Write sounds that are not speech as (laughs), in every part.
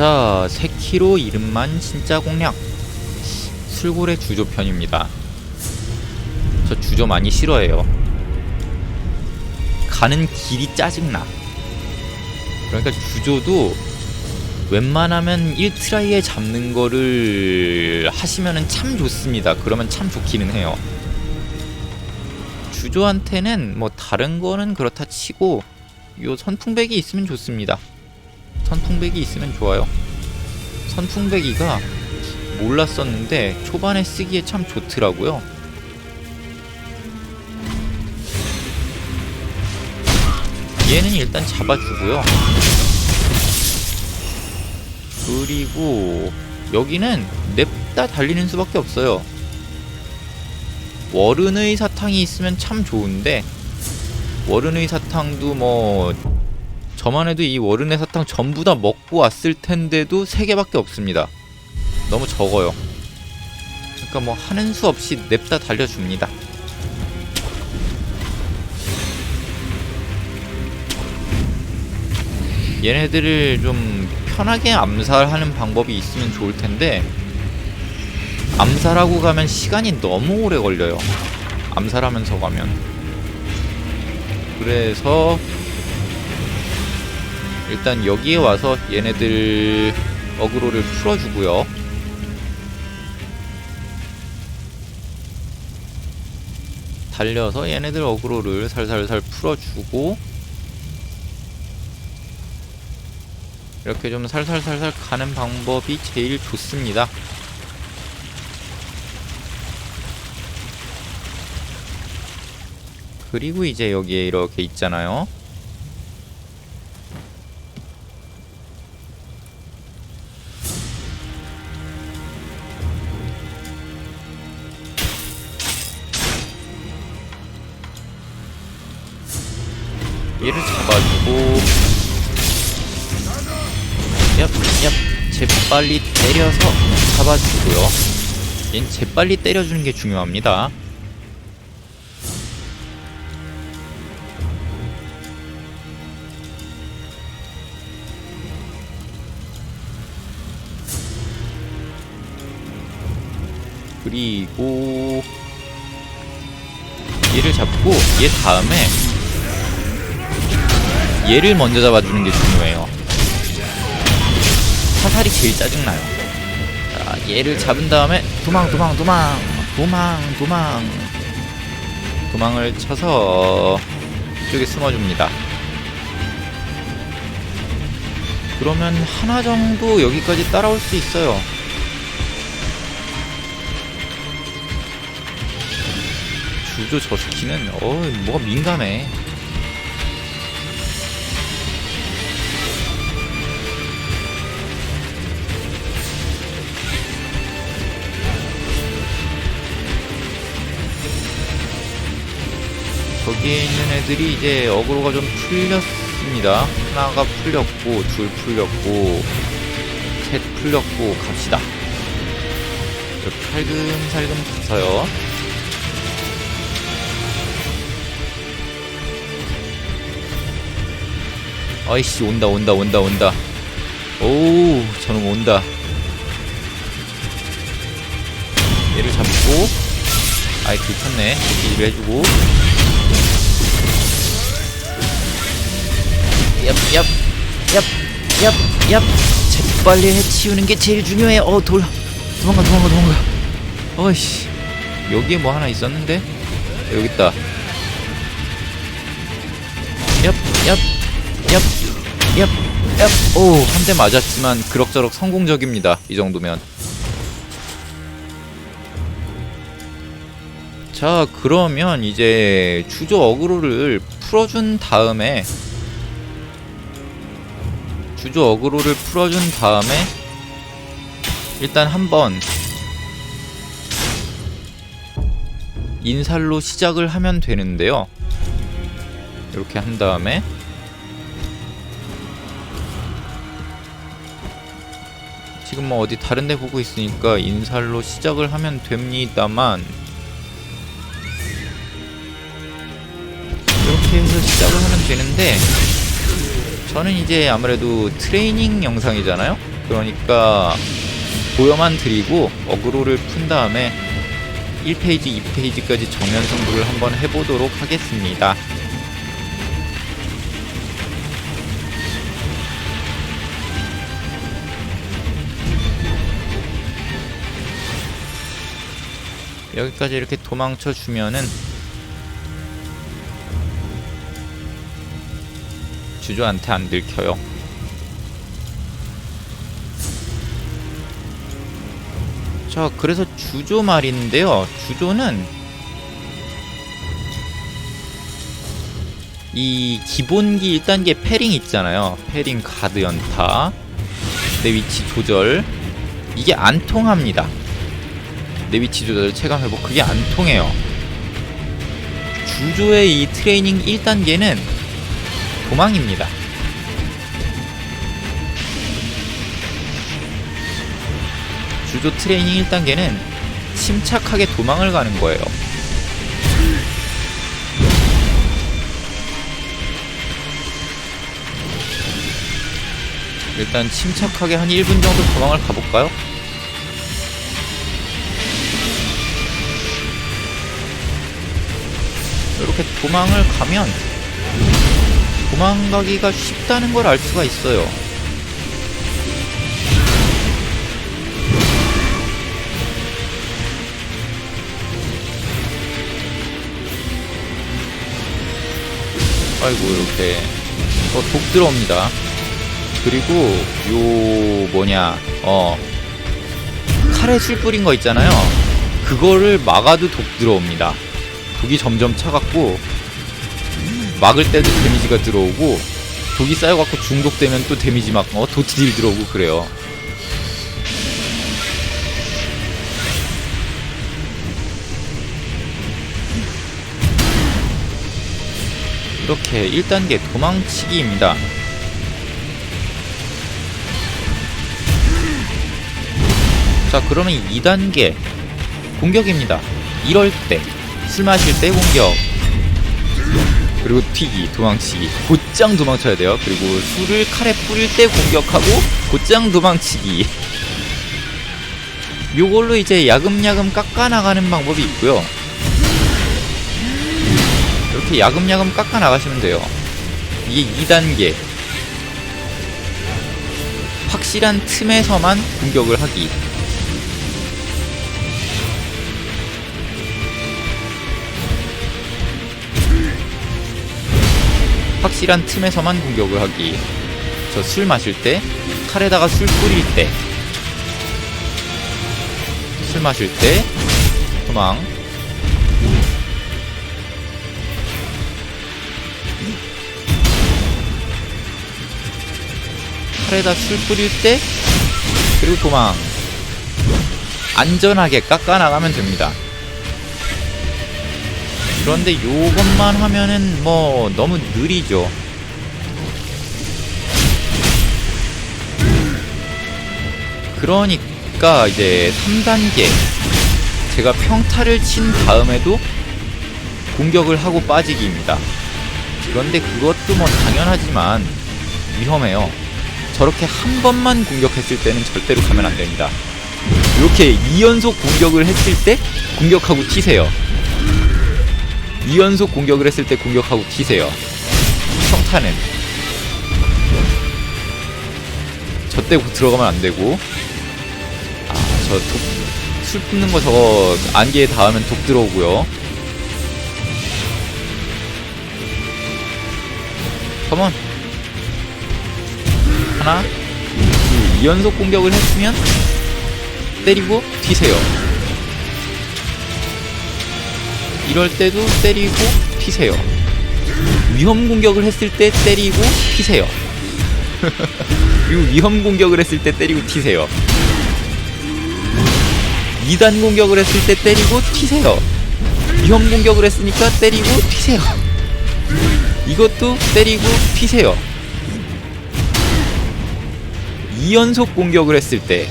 자, 세키로 이름만 진짜 공략. 술고래 주조 편입니다. 저 주조 많이 싫어해요. 가는 길이 짜증나. 그러니까 주조도 웬만하면 1트라이에 잡는 거를 하시면은 참 좋습니다. 그러면 참 좋기는 해요. 주조한테는 뭐 다른 거는 그렇다 치고 요 선풍백이 있으면 좋습니다. 선풍백이 있으면 좋아요. 선풍백이가 몰랐었는데 초반에 쓰기에 참 좋더라고요. 얘는 일단 잡아주고요. 그리고 여기는 냅다 달리는 수밖에 없어요. 월은의 사탕이 있으면 참 좋은데 월은의 사탕도 뭐 저만 해도 이 월은의 사탕 전부 다 먹고 왔을 텐데도 3개밖에 없습니다. 너무 적어요. 그러니까 뭐 하는 수 없이 냅다 달려줍니다. 얘네들을 좀 편하게 암살하는 방법이 있으면 좋을 텐데 암살하고 가면 시간이 너무 오래 걸려요. 암살하면서 가면. 그래서 일단 여기에 와서 얘네들 어그로를 풀어주고요. 달려서 얘네들 어그로를 살살살 풀어주고 이렇게 좀 살살살살 가는 방법이 제일 좋습니다. 그리고 이제 여기에 이렇게 있잖아요. 재빨리 때려서 잡아주고요 얜 재빨리 때려주는 게 중요합니다 그리고 얘를 잡고 얘 다음에 얘를 먼저 잡아주는 게 중요해요. 사살이 제일 짜증나요. 자, 얘를 잡은 다음에 도망, 도망, 도망, 도망, 도망. 도망을 쳐서 이쪽에 숨어줍니다. 그러면 하나 정도 여기까지 따라올 수 있어요. 주조 저 스키는 어 뭐가 민감해. 거기에 있는 애들이 이제 어그로가 좀 풀렸습니다. 하나가 풀렸고, 둘 풀렸고, 셋 풀렸고, 갑시다. 이렇게 살금살금 가서요. 아이씨, 온다, 온다, 온다, 온다. 오우, 저놈 온다. 얘를 잡고, 아이, 들켰네. 일을 해주고. 얍, 얍, 얍, 얍, 얍. 재빨리 해치우는 게 제일 중요해. 어, 돌. 도망가, 도망가, 도망가. 어이씨. 여기에 뭐 하나 있었는데? 여기 있다. 얍, 얍, 얍, 얍, 얍. 오, 한 대 맞았지만 그럭저럭 성공적입니다. 이 정도면. 자, 그러면 이제 주조 어그로를 풀어준 다음에 주조 어그로를 풀어준 다음에 일단 한번 인살로 시작을 하면 되는데요. 이렇게 한 다음에 지금 뭐 어디 다른 데 보고 있으니까 인살로 시작을 하면 됩니다만 이렇게 해서 시작을 하면 되는데 저는 이제 아무래도 트레이닝 영상이잖아요. 그러니까 보여만 드리고 어그로를 푼 다음에 1페이지, 2페이지까지 정면 승부를 한번 해보도록 하겠습니다. 여기까지 이렇게 도망쳐 주면은 주조한테 안 들켜요. 자, 그래서 주조 말인데요. 주조는 이 기본기 1단계 패링 있잖아요. 패링 가드 연타, 내 위치 조절 이게 안 통합니다. 내 위치 조절 체감 회복 그게 안 통해요. 주조의 이 트레이닝 1단계는 도망입니다. 주조 트레이닝 1단계는 침착하게 도망을 가는 거예요. 일단 침착하게 한 1분 정도 도망을 가볼까요? 이렇게 도망을 가면 도망가기가 쉽다는 걸 알 수가 있어요. 아이고 이렇게 어, 독 들어옵니다. 그리고 요 뭐냐 어 칼에 술 뿌린 거 있잖아요. 그거를 막아도 독 들어옵니다. 독이 점점 차갖고 막을 때도 데미지가 들어오고 독이 쌓여갖고 중독되면 또 데미지 막 어 도티딜 들어오고 그래요. 이렇게 1단계 도망치기입니다. 자, 그러면 2단계 공격입니다. 이럴 때, 술 마실 때 공격. 그리고 튀기, 도망치기. 곧장 도망쳐야 돼요. 그리고 술을 칼에 뿌릴 때 공격하고, 곧장 도망치기. 요걸로 이제 야금야금 깎아나가는 방법이 있고요. 이렇게 야금야금 깎아나가시면 돼요. 이게 2단계. 확실한 틈에서만 공격을 하기. 확실한 틈에서만 공격을 하기. 저 술 마실 때, 칼에다가 술 뿌릴 때, 술 마실 때, 도망. 칼에다 술 뿌릴 때, 그리고 도망. 안전하게 깎아 나가면 됩니다. 그런데 요것만 하면은 뭐 너무 느리죠. 그러니까 이제 3단계 제가 평타를 친 다음에도 공격을 하고 빠지기입니다. 그런데 그것도 뭐 당연하지만 위험해요. 저렇게 한 번만 공격했을 때는 절대로 가면 안 됩니다. 이렇게 2연속 공격을 했을 때 공격하고 튀세요. 2연속 공격을 했을 때 공격하고 튀세요. 평타는 저때 들어가면 안 되고 아저 독술 뿜는 거 저거 안개에 닿으면 독 들어오고요. 컴온 하나 둘 2연속 공격을 했으면 때리고 튀세요. 이럴 때도 때리고 피세요. 위험 공격을 했을 때 때리고 피세요. (laughs) 그리고 위험 공격을 했을 때 때리고 튀세요. 2단 공격을 했을 때 때리고 튀세요. 위험 공격을 했으니까 때리고 튀세요. 이것도 때리고 튀세요. 2연속 공격을 했을 때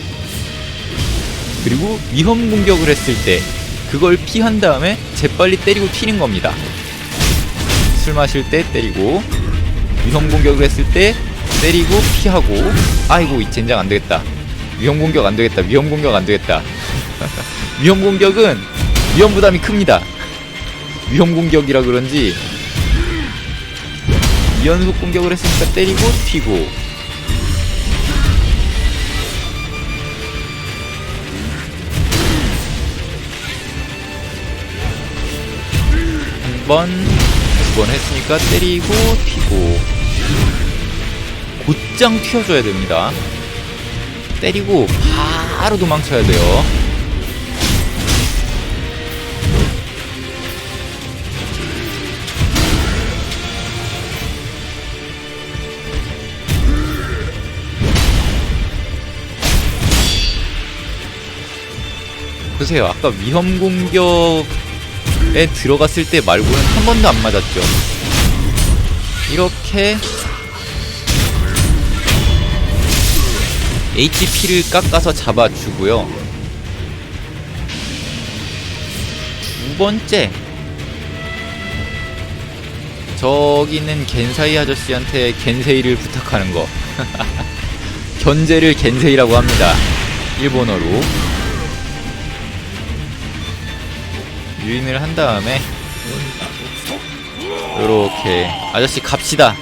그리고 위험 공격을 했을 때 그걸 피한 다음에 재빨리 때리고 튀는 겁니다. 술 마실 때 때리고 위험 공격을 했을 때 때리고 피하고 아이고 이 젠장 안 되겠다. 위험 공격 안 되겠다. 위험 공격 안 되겠다. (laughs) 위험 공격은 위험 부담이 큽니다. 위험 공격이라 그런지 2연속 공격을 했으니까 때리고 튀고 번, 두 번 했으니까 때리고 튀고 곧장 튀어줘야 됩니다. 때리고 바로 도망쳐야 돼요. 보세요. 아까 위험 공격 에 들어갔을 때 말고는 한 번도 안 맞았죠. 이렇게 HP를 깎아서 잡아주고요. 두 번째 저기 있는 겐사이 아저씨한테 겐세이를 부탁하는 거. (laughs) 견제를 겐세이라고 합니다. 일본어로. 유인을 한 다음에 요렇게 아저씨 갑시다.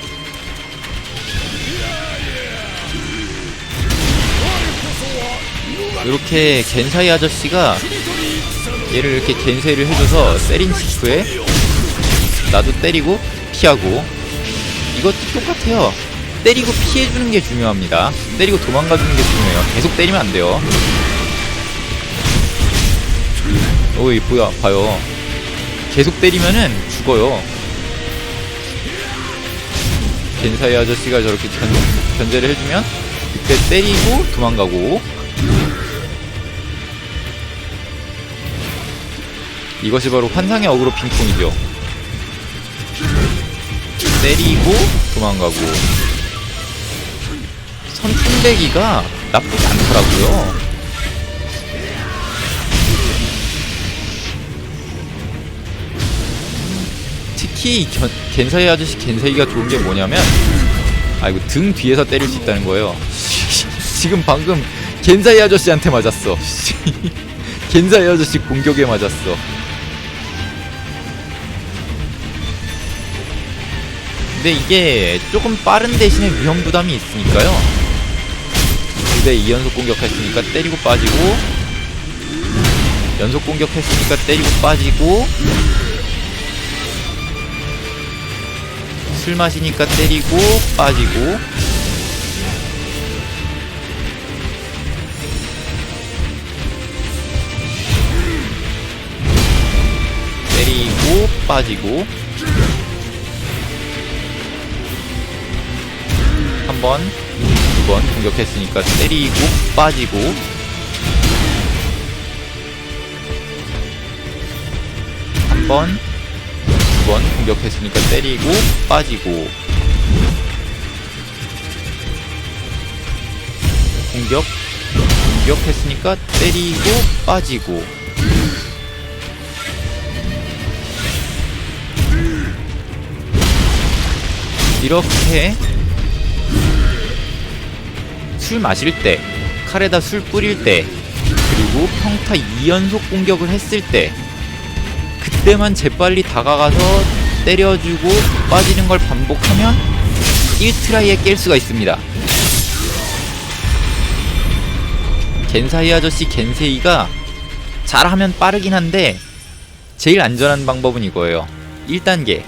이렇게 겐사이 아저씨가 얘를 이렇게 겐세이를 해줘서 세린 치프에 나도 때리고 피하고 이것도 똑같아요. 때리고 피해주는 게 중요합니다. 때리고 도망가주는 게 중요해요. 계속 때리면 안 돼요. 오이 뭐야 봐요. 계속 때리면은 죽어요. 겐사이 아저씨가 저렇게 견, 견제를 해주면 그때 때리고 도망가고 이것이 바로 환상의 어그로 핑퐁이죠. 때리고 도망가고 선풍대기가 나쁘지 않더라고요. 특히 이 견, 겐사이 아저씨 겐사이가 좋은 게 뭐냐면 아 이거 등 뒤에서 때릴 수 있다는 거예요. (laughs) 지금 방금 겐사이 아저씨한테 맞았어. (laughs) 겐사이 아저씨 공격에 맞았어. 근데 이게 조금 빠른 대신에 위험 부담이 있으니까요. 2대 2연속 공격했으니까 때리고 빠지고 연속 공격했으니까 때리고 빠지고 술 마시니까 때리고 빠지고. 때리고 빠지고. 한 번, 두 번 공격했으니까 때리고 빠지고. 한 번, 두 번 공격했으니까 때리고 빠지고. 공격 공격했으니까 때리고 빠지고. 이렇게 술 마실 때 칼에다 술 뿌릴 때 그리고 평타 2연속 공격을 했을 때 그때만 재빨리 다가가서 때려주고 빠지는 걸 반복하면 1트라이에 깰 수가 있습니다. 겐사이 아저씨 겐세이가 잘하면 빠르긴 한데 제일 안전한 방법은 이거예요. 1단계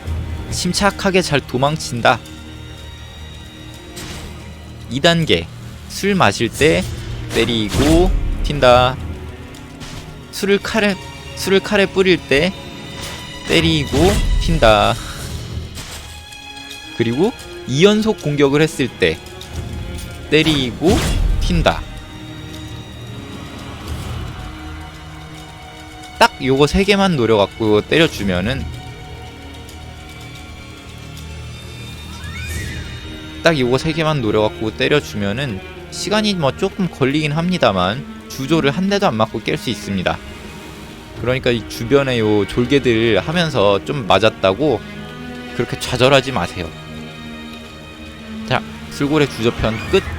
침착하게 잘 도망친다. 2단계 술 마실 때 때리고 튄다. 술을 칼에 술을 칼에 뿌릴 때 때리고 튄다. 그리고 2연속 공격을 했을 때 때리고 튄다. 딱 요거 세 개만 노려갖고 때려주면은 딱 요거 세 개만 노려갖고 때려주면은 시간이 뭐 조금 걸리긴 합니다만 주조를 한 대도 안 맞고 깰 수 있습니다. 그러니까 이 주변에 요 졸개들 하면서 좀 맞았다고 그렇게 좌절하지 마세요. 자, 술고래 주저편 끝.